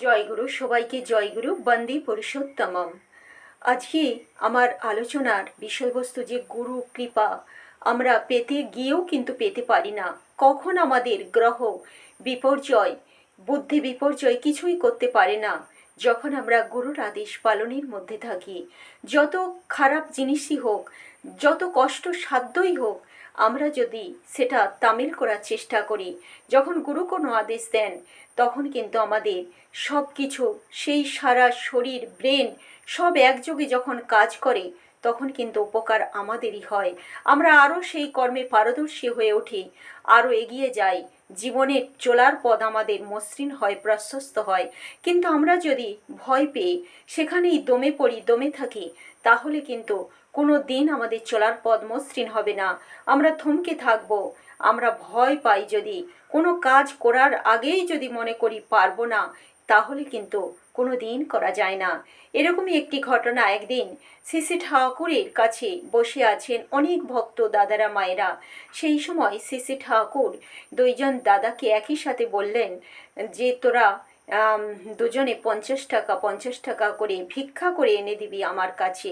জয়গুরু, সবাইকে জয়গুরু, বন্দে পুরুষোত্তমম। আজকে আমার আলোচনার বিষয়বস্তু যে গুরু, কৃপা, আমরা পেতে গিয়েও কিন্তু পেতে পারি না। কখন আমাদের গ্রহ বিপর্যয়, বুদ্ধি বিপর্যয় কিছুই করতে পারে না, যখন আমরা গুরুর আদেশ পালনের মধ্যে থাকি। যত খারাপ জিনিসই হোক, যত কষ্ট সাধ্যই হোক আমরা যদি সেটা তামিল করার চেষ্টা করি, যখন গুরু কোনো আদেশ দেন, তখন কিন্তু আমাদের সব কিছু সেই সারা শরীর, ব্রেন সব একযোগে যখন কাজ করে, তখন কিন্তু উপকার আমাদেরই হয়। আমরা আরও সেই কর্মে পারদর্শী হয়ে উঠি, আরও এগিয়ে যাই। জীবনের চলার পথ আমাদের মসৃণ হয়, প্রশস্ত হয়। কিন্তু আমরা যদি ভয় পেয়ে সেখানেই দমে পড়ি, দমে থাকি, তাহলে কিন্তু কোনো দিন আমাদের চলার পথ মসৃণ হবে না। আমরা থমকে থাকব। আমরা ভয় পাই যদি। কোনো কাজ করার আগেই যদি মনে করি পারব না, তাহলে কিন্তু কোনো দিন করা যায় না। এরকমই একটি ঘটনা একদিন শ্রী ঠাকুরের কাছে বসে আছেন অনেক ভক্ত দাদারা মায়েরা। সেই সময় শ্রী ঠাকুর দুইজন দাদাকে একই সাথে বললেন যে, তোরা দুজনে পঞ্চাশ টাকা পঞ্চাশ টাকা করে ভিক্ষা করে এনে দিবি আমার কাছে।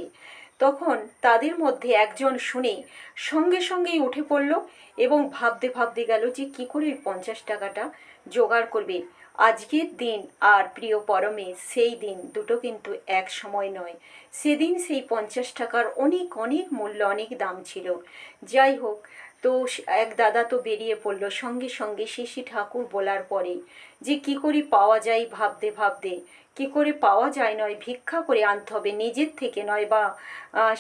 তখন তাদের মধ্যে একজন শুনে সঙ্গে সঙ্গেই উঠে পড়ল এবং ভাবতে ভাবতে গেল যে কী করে পঞ্চাশ টাকাটা জোগাড় করবে। আজকের দিন আর প্রিয় পরমে, সেই দিন দুটো কিন্তু এক সময় নয়। সেদিন সেই পঞ্চাশ টাকার অনেক অনেক মূল্য, অনেক দাম ছিল। যাই হোক তো এক দাদা তো বেরিয়ে পড়ল। সঙ্গে সঙ্গে শিশি ঠাকুর বলার পরে, যে কি করে পাওয়া যায় ভাবতে ভাবতে? কি করে পাওয়া যায় নয়? ভিক্ষা করে আনতে হবে নিজের থেকে নয় বা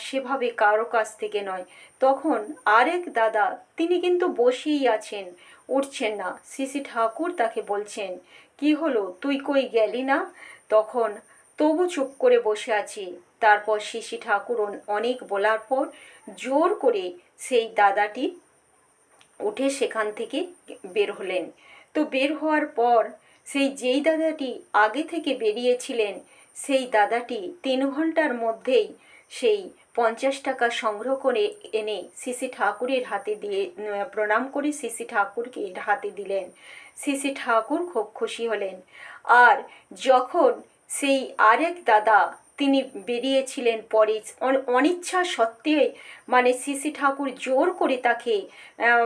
সেভাবে কারও কাছ থেকে নয়। তখন আরেক দাদা, তিনি কিন্তু বসেই আছেন, উঠছেন না। শিশি ঠাকুর তাকে বলছেন, কি হলো? তুই কই গেলি না? তখন, তবু চুপ করে বসে আছি। তারপর শিশি ঠাকুর অনেক বলার পর জোর করে সেই দাদাটি উঠে সেখান থেকে বের হলেন। তো বের হওয়ার পর সেই যেই দাদাটি আগে থেকে বেরিয়েছিলেন, সেই দাদাটি তিন ঘণ্টার মধ্যেই সেই পঞ্চাশ টাকা সংগ্রহ করে এনে সিসি ঠাকুরের হাতে দিয়ে, প্রণাম করে সিসি ঠাকুরকে হাতে দিলেন। সিসি ঠাকুর খুব খুশি হলেন। আর যখন সেই আরেক দাদা তিনি বেরিয়েছিলেন পরে। অন- অনিচ্ছা সত্ত্বে মানে সিসি ঠাকুর জোর করে তাকে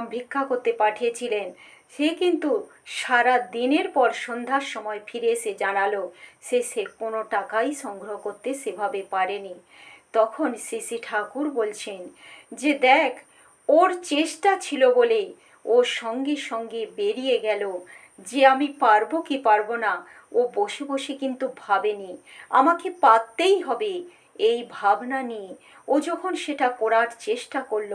ভিক্ষা করতে পাঠিয়েছিলেন। সে কিন্তু সারা দিনের পর সন্ধ্যার সময় ফিরে এসে জানালো, সে সে কোনো টাকাই সংগ্রহ করতে সেভাবে পারেনি। তখন সিসি ঠাকুর বলছেন যে, দেখ, ওর চেষ্টা ছিল বলে ও সঙ্গে সঙ্গে বেরিয়ে গেল। যে আমি পারব কি পারব না ও বসে বসে কিন্তু ভাবেনি, আমাকে পাততেই হবে এই ভাবনা নিয়ে। ও যখন সেটা করার চেষ্টা করল,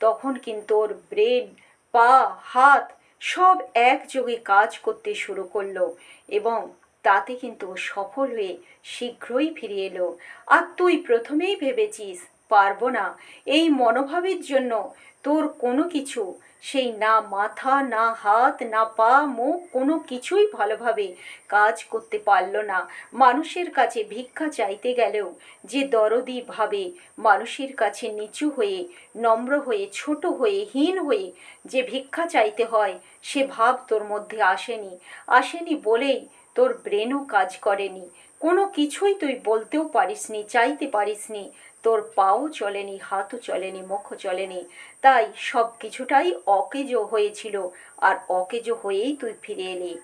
তখন কিন্তু ওর ব্রেন, পা, হাত সব একযোগে কাজ করতে শুরু করল এবং তাতে কিন্তু সফল হয়ে শীঘ্রই ফিরে এলো। আর তুই প্রথমেই ভেবেছিস পারব না। এই মনোভাবের জন্য তোর কোনো কিছু, সেই না মাথা, না হাত, না পা, মুখ, কোনো কিছুই ভালোভাবে কাজ করতে পারল না। মানুষের কাছে ভিক্ষা চাইতে গেলেও যে দরদি ভাবে মানুষের কাছে নিচু হয়ে, নম্র হয়ে, ছোট হয়ে, হীন হয়ে যে ভিক্ষা চাইতে হয়, সে ভাব তোর মধ্যে আসেনি। আসেনি বলেই তোর ব্রেনও কাজ করেনি। কোনো কিছুই তুই বলতেও পারিসনি, চাইতে পারিসনি। তোর পাও চলেনি, হাতও চলেনি, মুখও চলেনি। তাই সব কিছুটাই অকেজো হয়েছিল আর অকেজো হয়েই তুই ফিরে এলি।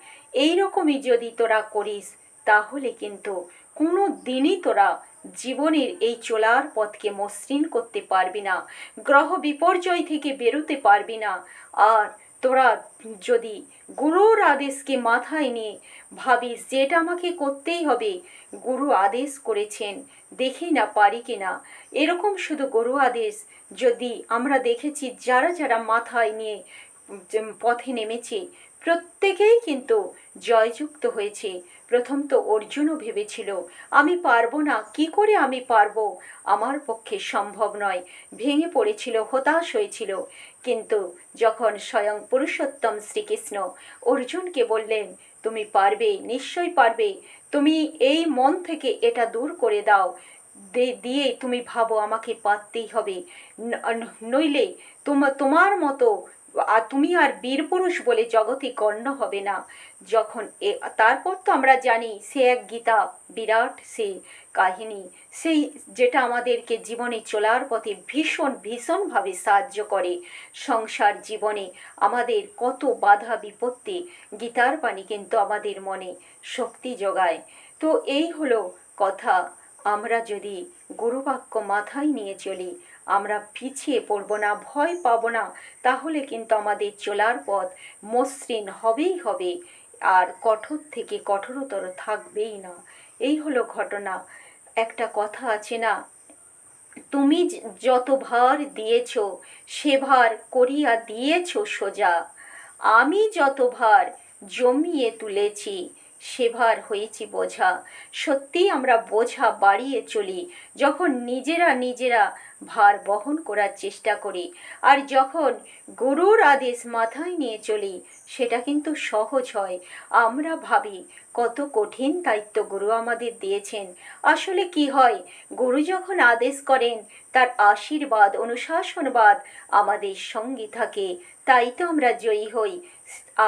এই রকমই যদি তোরা করিস, তাহলে কিন্তু কোনো দিনই তোরা জীবনের এই চলার পথকে মসৃণ করতে পারবি না, গ্রহ বিপর্যয় থেকে বেরোতে পারবি না। আর তোরা যদি গুরুর আদেশকে মাথায় নিয়ে ভাবিস যেটা আমাকে করতেই হবে, গুরু আদেশ করেছেন দেখি না পারি কি না এরকম শুধু গুরু আদেশ যদি আমরা দেখেছি, যারা যারা মাথায় নিয়ে পথে নেমেছে, প্রত্যেকেই কিন্তু জয়যুক্ত হয়েছে। প্রথম তো অর্জুনও ভেবেছিল, আমি পারব না, কি করে আমি পারব? আমার পক্ষে সম্ভব নয়। ভেঙে পড়েছিল, হতাশ হয়েছিল। কিন্তু যখন স্বয়ং পুরুষোত্তম শ্রীকৃষ্ণ অর্জুনকে বললেন, তুমি পারবে, নিশ্চয়ই পারবে, তুমি এই মন থেকে এটা দূর করে দাও দিয়ে তুমি ভাবো আমাকে পারতেই হবে। নইলে তোমা, তোমার মতো আর তুমি আর বীরপুরুষ বলে জগতে গণ্য হবে না। যখন এ, তারপর তো আমরা জানি সে এক গীতা, বিরাট সে কাহিনী, সেই যেটা আমাদেরকে জীবনে চলার পথে ভীষণ, ভীষণভাবে সাহায্য করে। সংসার জীবনে আমাদের কত বাধা বিপত্তি গীতার বাণী কিন্তু আমাদের মনে শক্তি যোগায়। তো এই হলো কথা। আমরা যদি গুরুবাক্য মাথায় নিয়ে চলি আমরা পিছিয়ে পড়ব না, ভয় পাব না, তাহলে কিন্তু আমাদের চলার পথ মসৃণ হবেই হবে। আর কঠোর থেকে কঠোরতর থাকবেই না। এই হলো ঘটনা। একটা কথা আছে না, তুমি যত ভার দিয়েছ, সে ভার করিয়া দিয়েছ সোজা। আমি যত ভার জমিয়ে তুলেছি সে ভার হয়েছি বোঝা। সত্যি আমরা বোঝা বাড়িয়ে চলি, যখন নিজেরা নিজেরা ভার বহন করার চেষ্টা করি, আর যখন গুরুর আদেশ মাথায় নিয়ে চলি, সেটা কিন্তু সহজ হয়। আমরা ভাবি, কত কঠিন দায়িত্ব গুরু আমাদের দিয়েছেন। আসলে কি হয়, গুরু যখন আদেশ করেন, তার আশীর্বাদ, অনুশাসনবাদ আমাদের সঙ্গে থাকে। তাই তো আমরা জয়ী হই।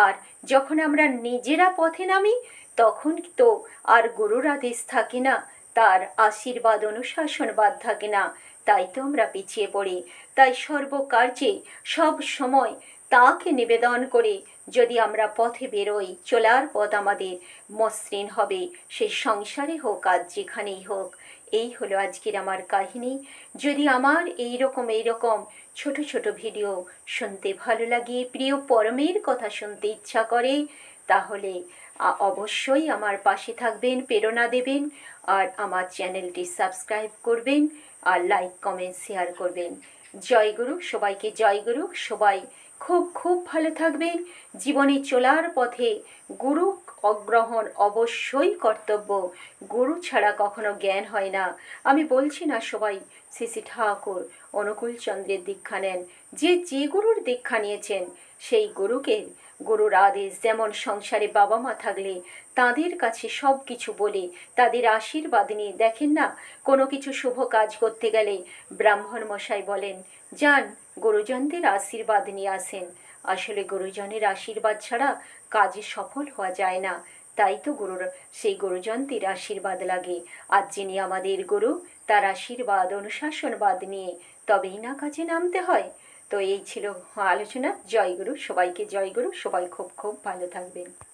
আর যখন আমরা নিজেরা পথে নামি, তখন তো আর গুরুর আদেশ থাকে না, তার আশীর্বাদ অনুশাসনবাদ থাকে না, তাই তো আমরা পিছিয়ে পড়ি। তাই সর্বকার্যে সব সময় তাকে নিবেদন করে, যদি আমরা পথে বেরোই, চলার পথ আমাদের মসৃণ হবে, সে সংসারে হোক আর যেখানেই হোক। এই হলো আজকের আমার কাহিনী। যদি আমার এই রকম এই রকম ছোট ছোট ভিডিও শুনতে ভালো লাগে, প্রিয় পরমের কথা শুনতে ইচ্ছা করে, তাহলে অবশ্যই আমার পাশে থাকবেন, প্রেরণা দেবেন, আর আমার চ্যানেলটি সাবস্ক্রাইব করবেন, আর লাইক, কমেন্ট, শেয়ার করবেন। জয় গুরু, সবাইকে জয় গুরু, সবাই খুব খুব ভালো থাকবেন জীবনে চলার পথে গুরু অগ্রহণ অবশ্যই কর্তব্য। গুরু ছাড়া কখনো জ্ঞান হয় না। আমি বলছি না সবাই শ্রী ঠাকুর, অনুকূল চন্দ্রের দীক্ষা নেন। যে যে গুরুর দীক্ষা নিয়েছেন, সেই গুরুকে গুরুর আদেশ যেমন সংসারে বাবা মা থাকলে তাদের কাছে সব কিছু বলে তাদের আশীর্বাদ নিয়ে দেখেন না? কোনো কিছু শুভ কাজ করতে গেলে ব্রাহ্মণ মশাই বলেন, যান গুরুজনদের আশীর্বাদ নিয়ে আসেন। আসলে গুরুজনের আশীর্বাদ ছাড়া কাজে সফল হওয়া যায় না। তাই তো গুরুর, সেই গুরুজনদের আশীর্বাদ লাগে। আর যিনি আমাদের গুরু, তার আশীর্বাদ অনুশাসনবাদ নিয়ে তবেই না কাজে নামতে হয়। তো এই ছিল আলোচনা। জয় গুরু সবাইকে জয় গুরু সবাই খুব খুব ভালো থাকবেন।